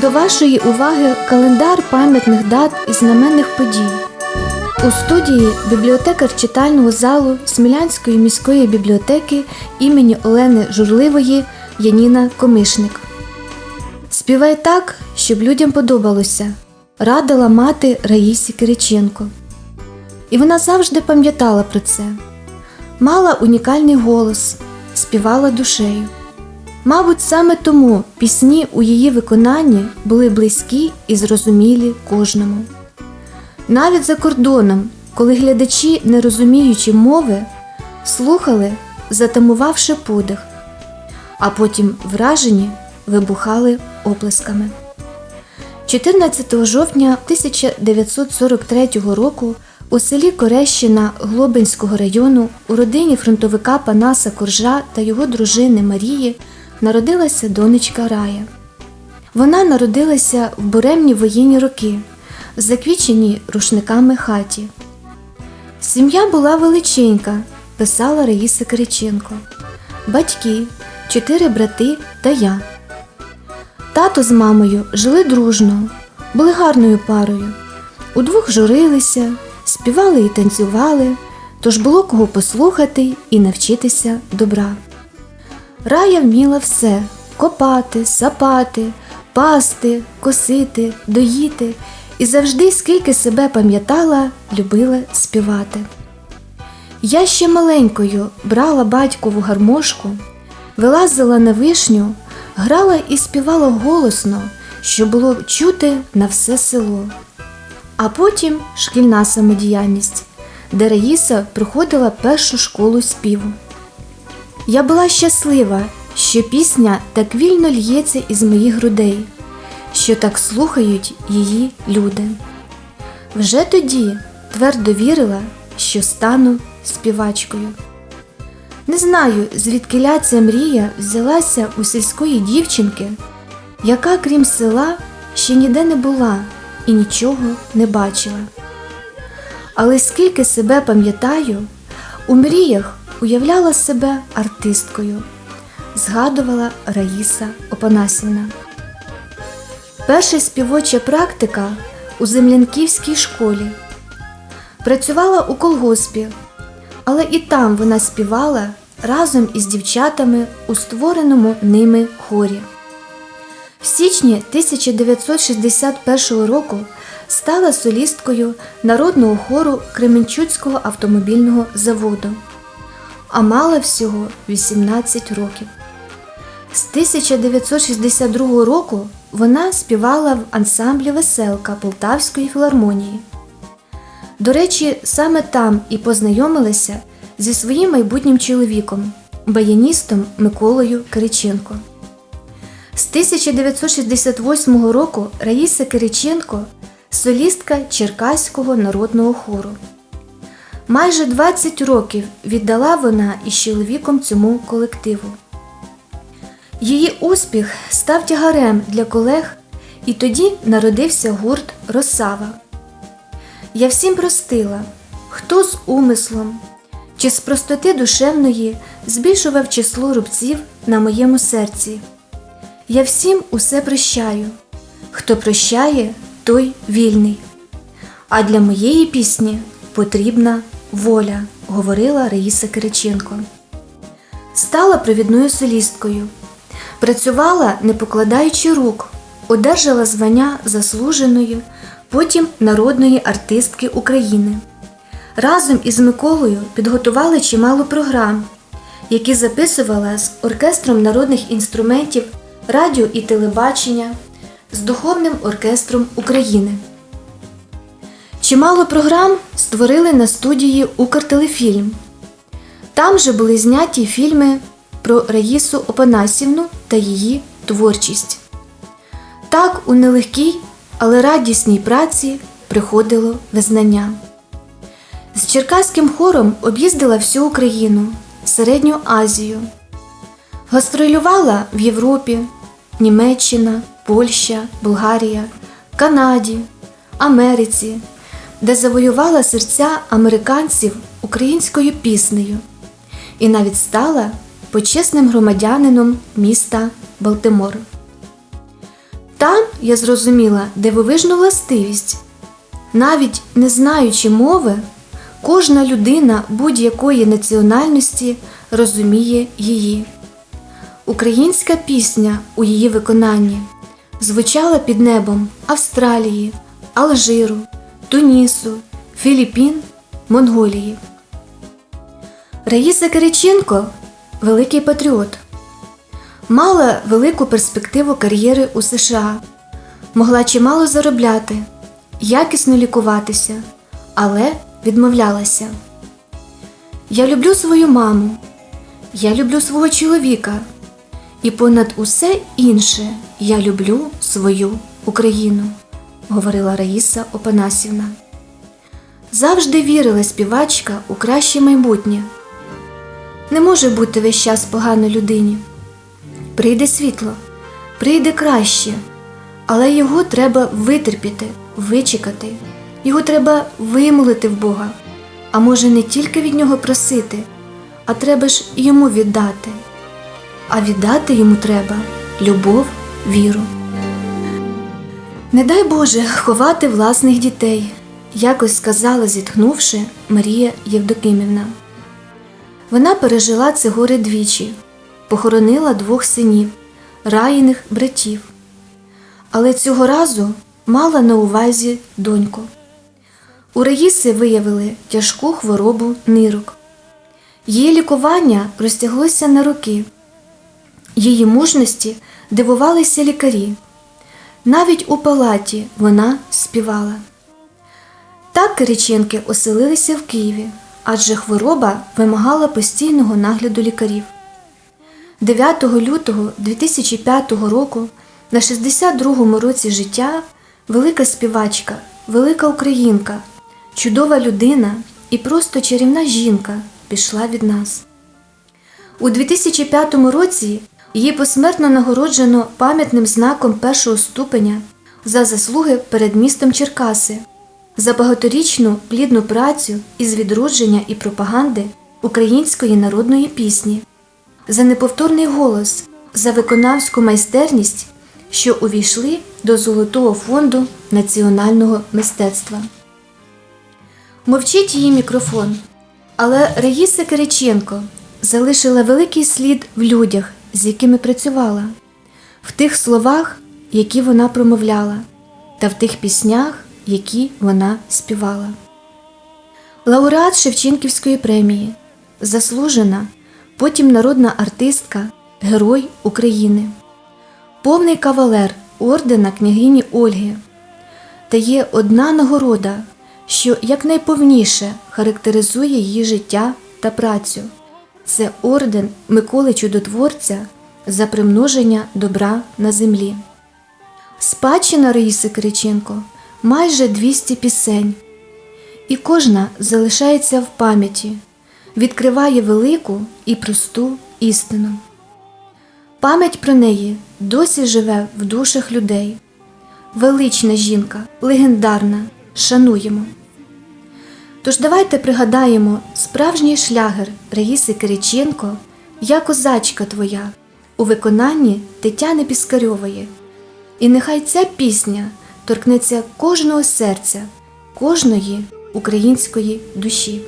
До вашої уваги календар пам'ятних дат і знаменних подій. У студії бібліотекар читального залу Смілянської міської бібліотеки імені Олени Журливої Яніна Комишник. Співай так, щоб людям подобалося, радила мати Раїсі Кириченко. І вона завжди пам'ятала про це. Мала унікальний голос, співала душею. Мабуть, саме тому пісні у її виконанні були близькі і зрозумілі кожному. Навіть за кордоном, коли глядачі, не розуміючи мови, слухали, затамувавши подих, а потім вражені вибухали оплесками. 14 жовтня 1943 року у селі Корещина Глобинського району у родині фронтовика Панаса Коржа та його дружини Марії народилася донечка Рая. Вона народилася в буремні воєнні роки, в заквіченій рушниками хаті. Сім'я була величенька, писала Раїса Кириченко. Батьки, чотири брати та я. Тато з мамою жили дружно, були гарною парою. Удвох журилися, співали і танцювали, тож було кого послухати і навчитися добра. Рая вміла все копати, сапати, пасти, косити, доїти і завжди, скільки себе пам'ятала, любила співати. Я ще маленькою брала батькову гармошку, вилазила на вишню, грала і співала голосно, що було чути на все село. А потім шкільна самодіяльність, де Раїса проходила першу школу співу. Я була щаслива, що пісня так вільно л'ється із моїх грудей, що так слухають її люди. Вже тоді твердо вірила, що стану співачкою. Не знаю, звідки ця мрія взялася у сільської дівчинки, яка, крім села, ще ніде не була і нічого не бачила. Але скільки себе пам'ятаю, у мріях уявляла себе артисткою, згадувала Раїса Опанасівна. Перша співоча практика у землянківській школі. Працювала у колгоспі, але і там вона співала разом із дівчатами у створеному ними хорі. В січні 1961 року стала солісткою народного хору Кременчуцького автомобільного заводу а мала всього 18 років. З 1962 року вона співала в ансамблі Веселка Полтавської філармонії. До речі, саме там і познайомилася зі своїм майбутнім чоловіком, баяністом Миколою Кириченко. З 1968 року Раїса Кириченко солістка Черкаського народного хору. Майже 20 років віддала вона із чоловіком цьому колективу. Її успіх став тягарем для колег, і тоді народився гурт Росава. Я всім простила, хто з умислом чи з простоти душевної збільшував число рубців на моєму серці. Я всім усе прощаю. Хто прощає, той вільний. А для моєї пісні потрібна Воля, говорила Раїса Кириченко. Стала провідною солісткою. Працювала, не покладаючи рук, одержала звання заслуженої, потім народної артистки України. Разом із Миколою підготували чимало програм, які записувала з оркестром народних інструментів, радіо і телебачення, з Духовним оркестром України. Чимало програм створили на студії Укртелефільм. Там же були зняті фільми про Раїсу Опанасівну та її творчість. Так у нелегкій, але радісній праці приходило визнання. З Черкаським хором об'їздила всю Україну, Середню Азію. Гастролювала в Європі, Німеччина, Польща, Болгарія, Канаді, Америці де завоювала серця американців українською піснею і навіть стала почесним громадянином міста Балтимор. Там я зрозуміла дивовижну властивість. Навіть не знаючи мови, кожна людина будь-якої національності розуміє її. Українська пісня у її виконанні звучала під небом Австралії, Алжиру, Тунісу, Філіппін, Монголії. Раїса Кириченко великий патріот. Мала велику перспективу кар'єри у США, могла чимало заробляти, якісно лікуватися, але відмовлялася. Я люблю свою маму, я люблю свого чоловіка, і понад усе інше я люблю свою Україну, говорила Раїса Опанасівна. Завжди вірила співачка у краще майбутнє. Не може бути весь час погано людині. Прийде світло, прийде краще, але його треба витерпіти, вичекати, його треба вимолити в Бога, а може не тільки від нього просити, а треба ж йому віддати. А віддати йому треба любов, віру. Не дай Боже ховати власних дітей, якось сказала, зітхнувши Марія Євдокимівна. Вона пережила це горе двічі, похоронила двох синів, раїних братів. Але цього разу мала на увазі доньку. У Раїси виявили тяжку хворобу нирок. Її лікування розтяглося на роки. Її мужності дивувалися лікарі. Навіть у палаті вона співала. Так Кириченки оселилися в Києві, адже хвороба вимагала постійного нагляду лікарів. 9 лютого 2005 року, на 62-му році життя, велика співачка, велика українка, чудова людина і просто чарівна жінка пішла від нас. У 2005 році її посмертно нагороджено пам'ятним знаком першого ступеня за заслуги перед містом Черкаси, за багаторічну плідну працю із відродження і пропаганди української народної пісні, за неповторний голос, за виконавську майстерність, що увійшли до Золотого фонду національного мистецтва. Мовчить її мікрофон, але Раїса Кириченко залишила великий слід в людях, з якими працювала, в тих словах, які вона промовляла, та в тих піснях, які вона співала. Лауреат Шевченківської премії, заслужена, потім народна артистка, Герой України, повний кавалер ордена княгині Ольги. Та є одна нагорода, що якнайповніше характеризує її життя та працю. Це орден Миколи Чудотворця за примноження добра на землі. Спадщина Раїси Кириченко майже 200 пісень, і кожна залишається в пам'яті, відкриває велику і просту істину. Пам'ять про неї досі живе в душах людей. Велична жінка, легендарна, шануємо. Тож давайте пригадаємо справжній шлягер Раїси Кириченко Я козачка твоя у виконанні Тетяни Піскарьової. І нехай ця пісня торкнеться кожного серця, кожної української душі.